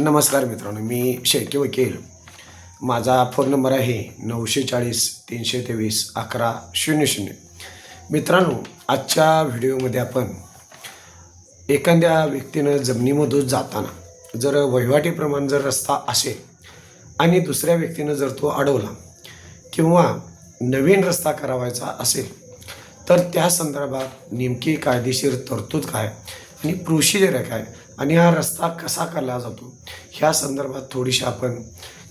नमस्कार मित्रांनो मी शेळके वकील. माझा फोन नंबर आहे नऊशे चाळीस तीनशे तेवीस अकरा शून्य शून्य. मित्रांनो आजच्या व्हिडिओमध्ये आपण एखाद्या व्यक्तीनं जमिनीमधून जाताना जर वहिवाटीप्रमाणे जर रस्ता असेल आणि दुसऱ्या व्यक्तीनं जर तो अडवला किंवा नवीन रस्ता करावायचा असेल तर त्या संदर्भात नेमकी कायदेशीर तरतूद काय आणि प्रोसिजर काय आणि हा रस्ता कसा काढला जातो ह्या संदर्भात थोडीशी आपण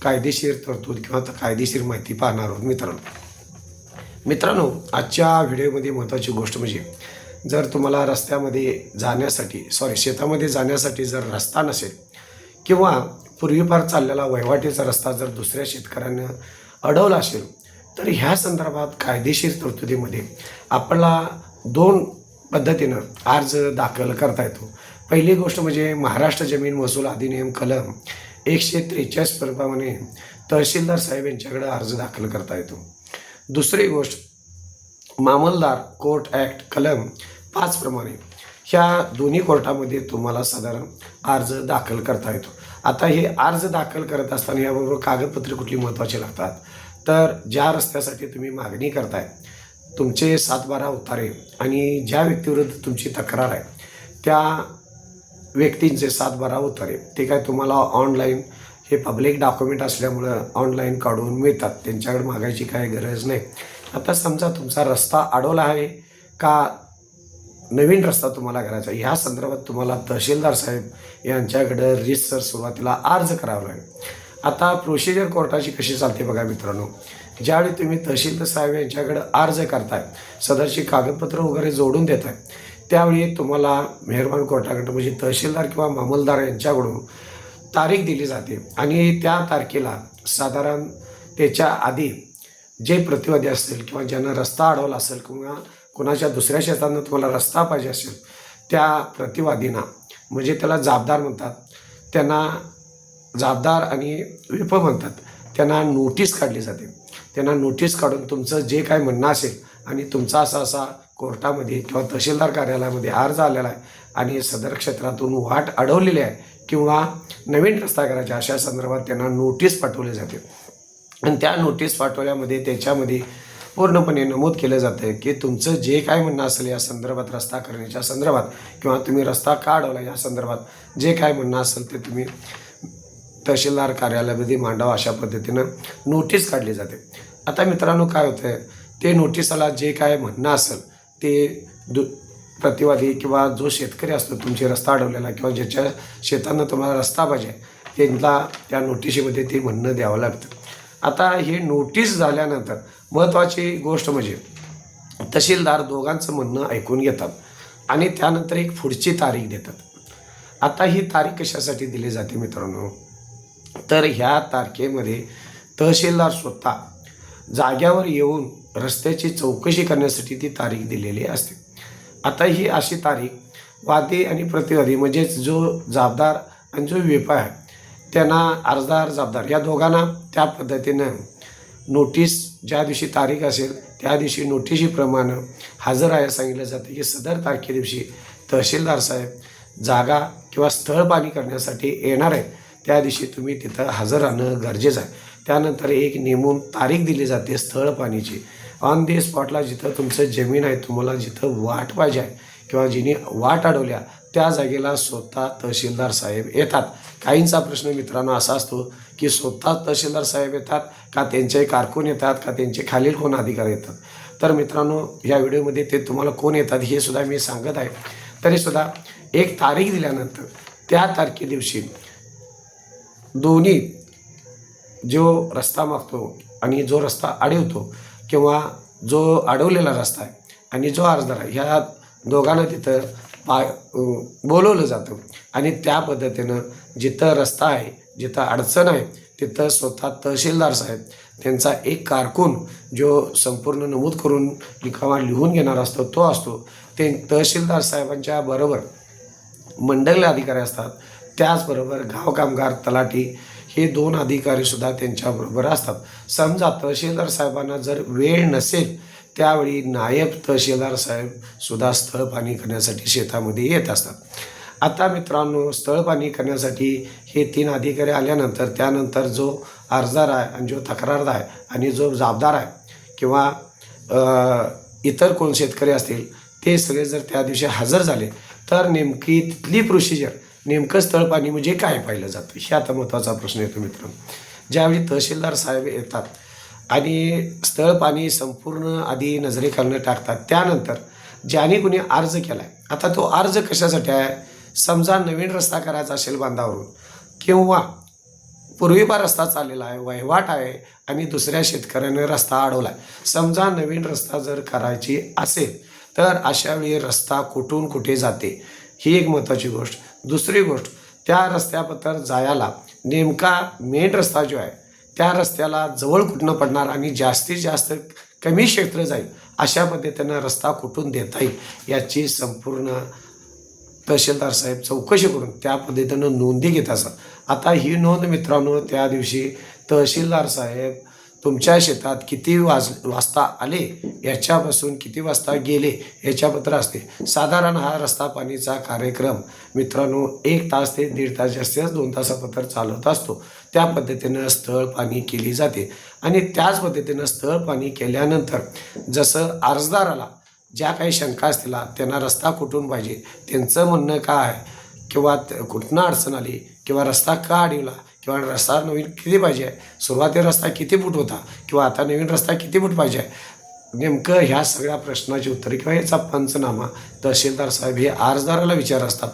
कायदेशीर तरतूद किंवा त- कायदेशीर माहिती पाहणार आहोत मित्रांनो. मित्रांनो आजच्या व्हिडिओमध्ये महत्त्वाची गोष्ट म्हणजे जर तुम्हाला रस्त्यामध्ये जाण्यासाठी सॉरी शेतामध्ये जाण्यासाठी जर रस्ता नसेल किंवा पूर्वीपार चाललेला वहिवाटीचा रस्ता जर दुसऱ्या शेतकऱ्यानं अडवला असेल तर ह्या संदर्भात कायदेशीर तरतुदीमध्ये आपल्याला दोन पद्धतीनं अर्ज दाखल करता येतो. पहिली गोष्ट म्हणजे महाराष्ट्र जमीन महसूल अधिनियम कलम एकशे त्रेचाळीस प्रमाणे तहसीलदार साहेब यांच्याकडे अर्ज दाखल करता येतो. दुसरी गोष्ट मामलदार कोर्ट ॲक्ट कलम पाच प्रमाणे ह्या दोन्ही कोर्टामध्ये तुम्हाला साधारण अर्ज दाखल करता येतो. आता हे अर्ज दाखल करत असताना याबरोबर कागदपत्रे कुठली महत्त्वाची लागतात? तर ज्या रस्त्यासाठी तुम्ही मागणी करताय तुमचे सातबारा उतारे आणि ज्या व्यक्तीविरुद्ध तुमची तक्रार आहे त्या व्यक्तींचे सातबारा उतारे. ते काय तुम्हाला ऑनलाईन हे पब्लिक डॉक्युमेंट असल्यामुळं ऑनलाईन काढून मिळतात. त्यांच्याकडे मागायची काही गरज नाही. आता समजा तुमचा रस्ता अडवला आहे का नवीन रस्ता तुम्हाला करायचा आहे? ह्या संदर्भात तुम्हाला तहसीलदार साहेब यांच्याकडं रिसर सुरुवातीला अर्ज करावा लागेल. आता प्रोसिजर कोर्टाची कशी चालते बघा मित्रांनो. ज्यावेळी तुम्ही तहसीलदार साहेब यांच्याकडं अर्ज करताय सदरची कागदपत्र वगैरे जोडून देताय त्यावेळी तुम्हाला मेहरबान कोर्टाकडं म्हणजे तहसीलदार किंवा मामलदार यांच्याकडून तारीख दिली जाते. आणि त्या तारखेला साधारण त्याच्या आधी जे प्रतिवादी असतील किंवा ज्यांना रस्ता अडवला असेल किंवा कोणाच्या दुसऱ्या शेतांना तुम्हाला रस्ता पाहिजे असेल त्या प्रतिवादींना म्हणजे त्याला जाबदार म्हणतात त्यांना जाबदार आणि विप म्हणतात त्यांना नोटीस काढली जाते. त्यांना नोटीस काढून तुमचं जे काय म्हणणं असेल आणि तुमचा असा असा कोर्टामध्ये किंवा तहसीलदार कार्यालयामध्ये अर्ज आलेला आहे आणि सदर क्षेत्रातून वाट अडवलेली आहे किंवा नवीन रस्ता करायच्या अशा संदर्भात त्यांना नोटीस पाठवली जाते. आणि त्या नोटीस पाठवल्यामध्ये त्याच्यामध्ये पूर्णपणे नमूद केलं जातं की तुमचं जे काय म्हणणं असेल या संदर्भात रस्ता करण्याच्या संदर्भात किंवा तुम्ही रस्ता का अडवला या संदर्भात जे काय म्हणणं असेल ते तुम्ही तहसीलदार कार्यालयामध्ये मांडावं अशा पद्धतीनं नोटीस काढली जाते. आता मित्रांनो काय होतं आहे ते नोटिसाला जे काय म्हणणं असेल ते दु प्रतिवादी किंवा जो शेतकरी असतो तुमचे रस्ता अडवलेला किंवा ज्याच्या शेतांना तुम्हाला रस्ता पाहिजे त्यांना त्या नोटिशीमध्ये ते म्हणणं द्यावं लागतं. आता हे नोटीस झाल्यानंतर महत्त्वाची गोष्ट म्हणजे तहसीलदार दोघांचं म्हणणं ऐकून घेतात आणि त्यानंतर एक पुढची तारीख देतात. आता ही तारीख कशासाठी दिली जाते मित्रांनो? तर ह्या तारखेमध्ये तहसीलदार स्वतः जाग्यावर येऊन रस्त्याची चौकशी करण्यासाठी ती तारीख दिलेली असते. आता ही अशी तारीख वादी आणि प्रतिवादी म्हणजेच जो जाबदार आणि जो वेपा आहे त्यांना अर्जदार जाबदार या दोघांना त्या पद्धतीनं नोटीस ज्या दिवशी तारीख असेल त्या दिवशी नोटिशीप्रमाणे हजर आहे सांगितलं जातं. की सदर तारखे दिवशी तहसीलदार साहेब जागा किंवा स्थळ पाणी करण्यासाठी येणार आहे त्या दिवशी तुम्ही तिथं हजर राहणं गरजेचं आहे. त्यानंतर एक नेमून तारीख दिली जाते स्थळ पाणीची. ऑन दी स्पॉटला जिथं तुमचं जमीन आहे तुम्हाला जिथं वाट पाहिजे आहे किंवा जिने वाट अडवल्या त्या जागेला स्वतः तहसीलदार साहेब येतात. काहींचा प्रश्न मित्रांनो असा असतो की स्वतः तहसीलदार साहेब येतात का त्यांचे कारकून येतात का त्यांचे खालील कोण अधिकारी येतात? तर मित्रांनो या व्हिडिओमध्ये ते तुम्हाला कोण येतात हे सुद्धा मी सांगत आहे. तरीसुद्धा एक तारीख दिल्यानंतर त्या तारखे दिवशी दोन्ही जो रस्ता मागतो आणि जो रस्ता अडवतो किंवा जो अडवलेला रस्ता आहे आणि जो अर्जदार आहे ह्या दोघांना तिथं पा बोलवलं जातं. आणि त्या पद्धतीनं जिथं रस्ता आहे जिथं अडचण आहे तिथं स्वतः तहसीलदार साहेब त्यांचा एक कारकून जो संपूर्ण नमूद करून लिखावा लिहून घेणार असतो तो असतो. ते तहसीलदार साहेबांच्या बरोबर मंडल अधिकारी असतात. त्याचबरोबर गाव कामगार तलाठी हे दोन अधिकारीसुद्धा त्यांच्याबरोबर असतात. समजा तहसीलदार साहेबांना जर वेळ नसेल त्यावेळी नायब तहसीलदार साहेबसुद्धा स्थळ पाणी करण्यासाठी शेतामध्ये येत असतात. आता मित्रांनो स्थळ पाणी करण्यासाठी हे तीन अधिकारी आल्यानंतर त्यानंतर जो अर्जदार आहे आणि जो तक्रारदार आहे आणि जो जबाबदार आहे किंवा इतर कोण शेतकरी असतील ते सगळे जर त्या दिवशी हजर झाले तर नेमकी तिथली प्रोसिजर नेमकं स्थळ पाणी म्हणजे काय पाहिलं जातं? हे आता महत्त्वाचा प्रश्न येतो मित्र ज्यावेळी तहसीलदार साहेब येतात आणि स्थळ पाणी संपूर्ण आधी नजरेखालनं टाकतात त्यानंतर ज्याने कुणी अर्ज केला आहे आता तो अर्ज कशासाठी आहे? समजा नवीन रस्ता करायचा असेल बांधावरून किंवा पूर्वीपार रस्ता चाललेला आहे वहिवाट आहे आणि दुसऱ्या शेतकऱ्याने रस्ता अडवला आहे समजा नवीन रस्ता जर करायची असेल तर अशा वेळी रस्ता कुठून कुठे जाते? ही एक महत्त्वाची गोष्ट. दुसरी गोष्ट त्या रस्त्यापत्र जायला नेमका मेन रस्ता जो आहे त्या रस्त्याला जवळ कुठनं पडणार आणि जास्तीत जास्त कमी क्षेत्र जाईल अशा पद्धतीनं रस्ता कुठून देता येईल याची संपूर्ण तहसीलदार साहेब चौकशी करून त्या पद्धतीनं नोंदी घेत असतात आता ही नोंद मित्रांनो त्या दिवशी तहसीलदार साहेब तुमच्या शेतात किती वाज वाजता आले याच्यापासून किती वाजता गेले याच्यापत्र असते. साधारण हा रस्ता पाणीचा कार्यक्रम मित्रांनो एक तास ते दीड तास जास्तीत जास्त दोन तासापत्र चालत असतो. त्या पद्धतीनं स्थळ पाणी केली जाते. आणि त्याच पद्धतीनं स्थळ पाणी केल्यानंतर जसं अर्जदाराला ज्या काही शंका असतील त्यांना रस्ता कुठून पाहिजे? त्यांचं म्हणणं काय? किंवा कुठनं अडचण आली? किंवा रस्ता का अडवला? किंवा रस्ता नवीन किती पाहिजे? आहे सुरुवातीला रस्ता किती फूट होता? किंवा आता नवीन रस्ता किती फूट पाहिजे? नेमकं ह्या सगळ्या प्रश्नाची उत्तरे किंवा याचा पंचनामा तहसीलदार साहेब हे अर्जदाराला विचार असतात.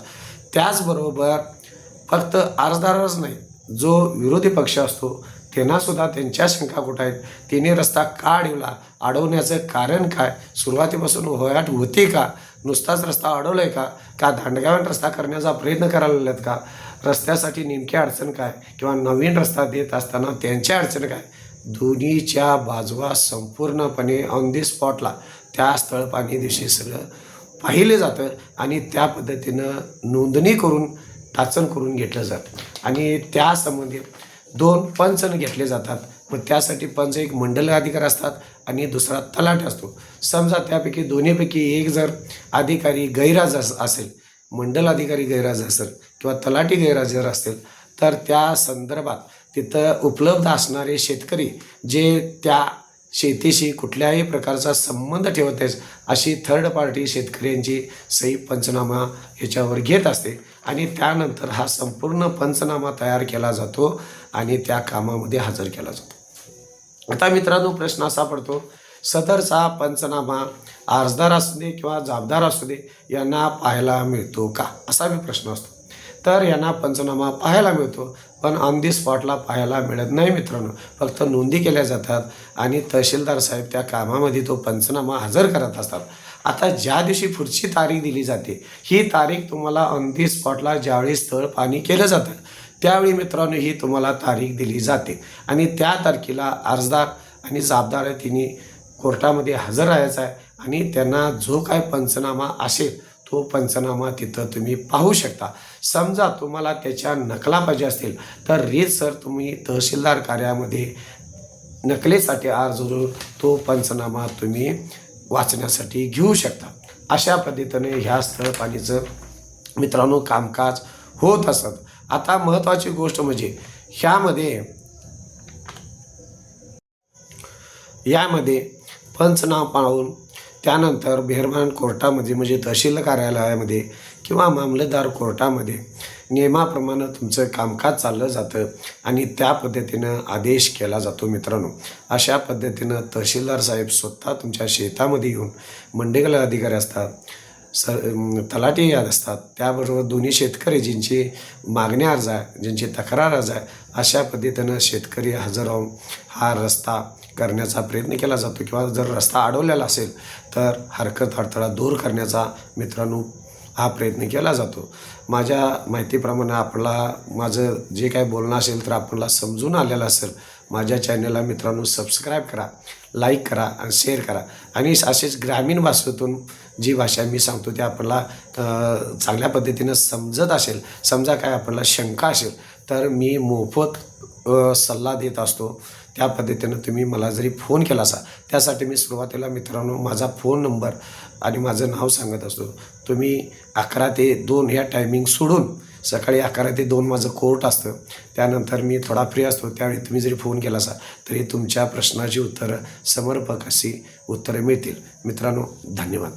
त्याचबरोबर फक्त अर्जदारच नाही जो विरोधी पक्ष असतो त्यांनासुद्धा त्यांच्या शंका कुठं आहेत? तिने रस्ता का अडवला? अडवण्याचं कारण काय? सुरुवातीपासून होयाट होती का? नुसताच रस्ता अडवला आहे का? का दांडगावान रस्ता करण्याचा प्रयत्न करायला लागलात का? रस्त्यासाठी नेमकी अडचण काय? किंवा नवीन रस्ता देत असताना त्यांच्या अडचण काय? दोन्हीच्या बाजूला संपूर्णपणे ऑन दी स्पॉटला त्या स्थळपाणी दिवशी सगळं पाहिलं जातं आणि त्या पद्धतीनं नोंदणी करून टाचण करून घेतलं जातं. आणि त्यासंबंधी दोन पंचन घेतले जातात. मग त्यासाठी पंच एक मंडल अधिकारी असतात आणि दुसरा तलाट असतो. समजा त्यापैकी दोन्हीपैकी एक जर अधिकारी गैरहजर असेल मंडल अधिकारी गैरहजर असेल किंवा तलाठी गैरहजर असतील तर त्या संदर्भात तिथं उपलब्ध असणारे शेतकरी जे त्या शेतीशी कुठल्याही प्रकारचा संबंध ठेवत आहेत अशी थर्ड पार्टी शेतकऱ्यांची सही पंचनामा ह्याच्यावर घेत असते. आणि त्यानंतर हा संपूर्ण पंचनामा तयार केला जातो आणि त्या कामामध्ये हजर केला जातो. आता मित्रांनो प्रश्न असा पडतो सदरचा पंचनामा अर्जदार असू दे किंवा जबाबदार असू दे यांना पाहायला मिळतो का? असा बी प्रश्न असतो. तर यांना पंचनामा पाहायला मिळतो. पण ऑन दी स्पॉटला पाहायला मिळत नाही मित्रांनो. फक्त नोंदी केल्या जातात आणि तहसीलदार साहेब त्या कामामध्ये तो पंचनामा हजर करत असतात. आता ज्या दिवशी पुढची तारीख दिली जाते ही तारीख तुम्हाला ऑन दी स्पॉटला ज्यावेळी स्थळ पाणी केलं जातं त्यावेळी मित्रांनो ही तुम्हाला तारीख दिली जाते. आणि त्या तारखेला अर्जदार आणि जबाबदार तिने कोर्टामध्ये हजर राहायचा आहे आणि त्यांना जो काय पंचनामा असेल तो पंचनामा तिथं तुम्ही पाहू शकता. समजा तुम्हाला त्याच्या नकला पाहिजे असतील तर रीत सर तुम्ही तहसीलदार कार्यामध्ये नकलेसाठी अर्ज तो पंचनामा तुम्ही वाचण्यासाठी घेऊ शकता. अशा पद्धतीने ह्या स्थळ पाणीचं मित्रांनो कामकाज होत असत. आता महत्त्वाची गोष्ट म्हणजे ह्यामध्ये यामध्ये पंचनामा पाहून त्यानंतर बेहरमान कोर्टामध्ये म्हणजे तहसील कार्यालयामध्ये किंवा मामलेदार कोर्टामध्ये नियमाप्रमाणे तुमचं कामकाज चाललं जातं आणि त्या पद्धतीनं आदेश केला जातो मित्रांनो. अशा पद्धतीनं तहसीलदार साहेब स्वतः तुमच्या शेतामध्ये येऊन मंडेगला अधिकारी असतात स तलाटी तलाठी याद असतात त्याबरोबर दोन्ही शेतकरी ज्यांची मागणी अर्ज आहे ज्यांची तक्रार अर्ज आहे अशा पद्धतीनं शेतकरी हजर राहून हा रस्ता करण्याचा प्रयत्न केला जातो किंवा जर रस्ता अडवलेला असेल तर हरकत अडथळा दूर करण्याचा मित्रांनो हा प्रयत्न केला जातो. माझ्या माहितीप्रमाणे आपला माझं जे काय बोलणं असेल तर आपल्याला समजून आलेलं असेल. माझ्या चॅनलला मित्रांनो सबस्क्राईब करा लाईक करा आणि शेअर करा. आणि असेच ग्रामीण भाषेतून जी भाषा मी सांगतो ती आपल्याला चांगल्या पद्धतीनं समजत असेल समजा काय आपल्याला शंका असेल तर मी मोफत सल्ला देत असतो. त्या पद्धतीनं तुम्ही मला जरी फोन केला असा त्यासाठी मी सुरुवातीला मित्रांनो माझा फोन नंबर आणि माझं नाव सांगत असतो. तुम्ही अकरा ते दोन ह्या टायमिंग सोडून सकाळी अकरा ते दोन माझं कोर्ट असतं. त्यानंतर मी थोडा फ्री असतो त्यावेळी तुम्ही जरी फोन केला असा तरी तुमच्या प्रश्नाची उत्तरं समर्पक अशी उत्तरं मिळतील. मित्रांनो धन्यवाद.